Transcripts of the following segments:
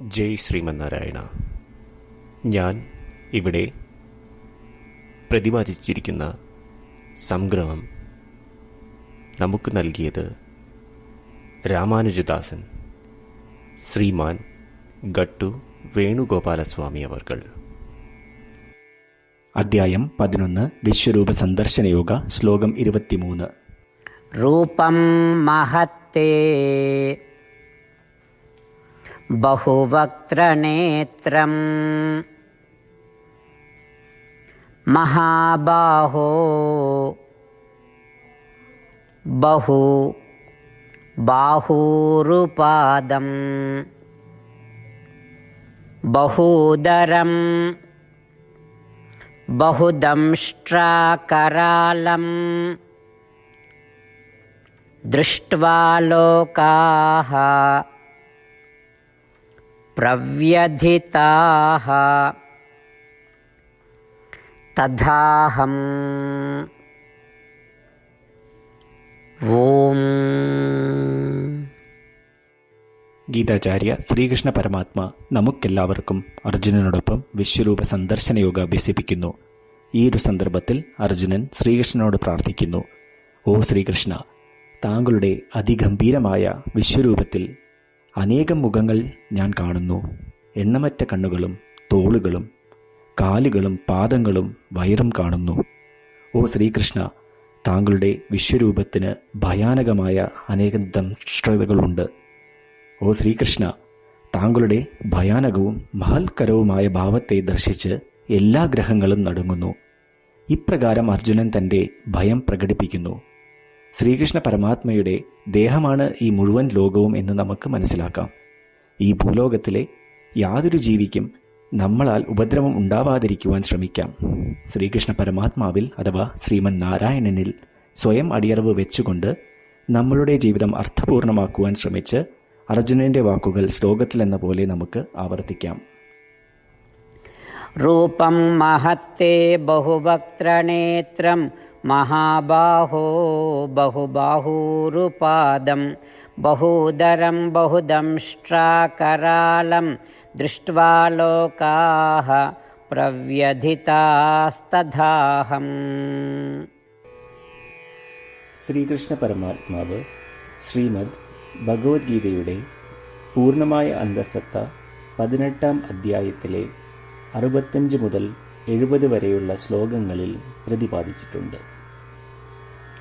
ജയ് ശ്രീമന്നാരായണ. ഞാൻ ഇവിടെ പ്രതിപാദിച്ചിരിക്കുന്ന സംഗ്രഹം നമുക്ക് നൽകിയത് രാമാനുജദാസൻ ശ്രീമാൻ ഗട്ടു വേണുഗോപാലസ്വാമി അവർകൾ. അധ്യായം പതിനൊന്ന് വിശ്വരൂപ സന്ദർശന യോഗ ശ്ലോകം ഇരുപത്തിമൂന്ന്. രൂപം മഹത്തേ बहुवक्त्रनेत्रम्। महाबाहो बहु बाहूरुपादम्। बहूदरं बहुदंष्ट्राकरालम्। दृष्ट्वा लोकाः प्रव्यथिताः तथाहम् ॐ ഗീതാചാര്യ ശ്രീകൃഷ്ണ പരമാത്മ നമുക്കെല്ലാവർക്കും അർജുനനോടൊപ്പം വിശ്വരൂപ സന്ദർശന യോഗ അഭ്യസിപ്പിക്കുന്നു ഈ ഒരു സന്ദർഭത്തിൽ അർജുനൻ ശ്രീകൃഷ്ണനോട് പ്രാർത്ഥിക്കുന്നു ഓ ശ്രീകൃഷ്ണ താങ്കളുടെ അതിഗംഭീരമായ വിശ്വരൂപത്തിൽ അനേകം മുഖങ്ങൾ ഞാൻ കാണുന്നു. എണ്ണമറ്റ കണ്ണുകളും തോളുകളും കാലുകളും പാദങ്ങളും വയറും കാണുന്നു. ഓ ശ്രീകൃഷ്ണ താങ്കളുടെ വിശ്വരൂപത്തിന് ഭയാനകമായ അനേകം ദംഷ്ടതകളുണ്ട് ഓ ശ്രീകൃഷ്ണ താങ്കളുടെ ഭയാനകവും മഹൽക്കരവുമായ ഭാവത്തെ ദർശിച്ച് എല്ലാ ഗ്രഹങ്ങളും നടുങ്ങുന്നു. ഇപ്രകാരം അർജുനൻ തന്റെ ഭയം പ്രകടിപ്പിക്കുന്നു. ശ്രീകൃഷ്ണ പരമാത്മയുടെ ദേഹമാണ് ഈ മുഴുവൻ ലോകവും എന്ന് നമുക്ക് മനസ്സിലാക്കാം ഈ ഭൂലോകത്തിലെ യാതൊരു ജീവിക്കും നമ്മളാൽ ഉപദ്രവം ഉണ്ടാവാതിരിക്കുവാൻ ശ്രമിക്കാം ശ്രീകൃഷ്ണ പരമാത്മാവിൽ അഥവാ ശ്രീമൻ നാരായണനിൽ സ്വയം അടിയറവ് വെച്ചുകൊണ്ട് നമ്മളുടെ ജീവിതം അർത്ഥപൂർണമാക്കുവാൻ ശ്രമിച്ച് അർജുനന്റെ വാക്കുകൾ ശ്ലോകത്തിലെന്ന പോലെ നമുക്ക് ആവർത്തിക്കാം रूपं महत्ते बहुवक्त्रनेत्रं महाबाहो बहुबाहूरुपादं बहूदरं बहुदंष्ट्राकरालं दृष्ट्वा लोकाः प्रव्यथितास्तथाहम् ശ്രീകൃഷ്ണ പരമാത്മാവ് ശ്രീമദ് ഭഗവത്ഗീതയുടെ പൂർണ്ണമായ അന്തസത്ത പതിനെട്ടാം അധ്യായത്തിലെ അറുപത്തഞ്ച് മുതൽ എഴുപത് വരെയുള്ള ശ്ലോകങ്ങളിൽ പ്രതിപാദിച്ചിട്ടുണ്ട്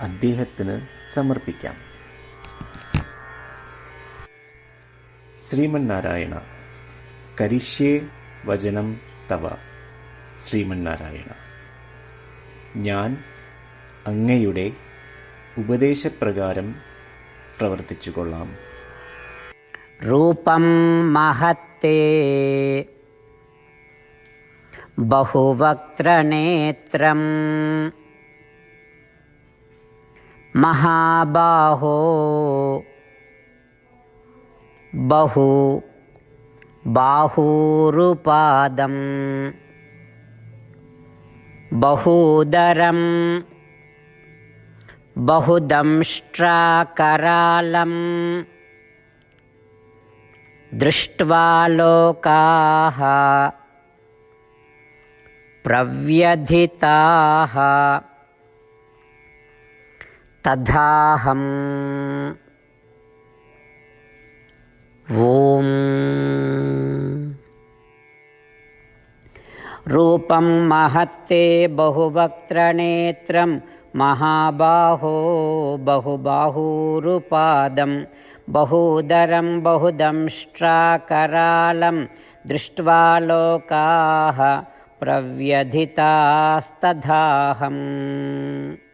അദ്ദേഹത്തിന് സമർപ്പിക്കാം ശ്രീമന്നാരായണ കരിഷ്യേ വചനം തവ ശ്രീമന്നാരായണ ഞാൻ അങ്ങയുടെ ഉപദേശപ്രകാരം പ്രവർത്തിച്ചു കൊള്ളാം रूपं महत्ते बहुवक्त्रनेत्रम् महाबाहो। बहु बाहूरुपादम्। बहूदरं बहुदंष्ट्राकरालम्। दृष्ट्वा लोकाः। प्रव्यथिताः तथाहम्। ॐ। रूपं महत्ते बहुवक्त्रनेत्रं महाबाहो बहुबाहूरुपादं बहूदरं बहुदंष्ट्राकरालं दृष्ट्वा लोकाः प्रव्यथितास्तथाहम्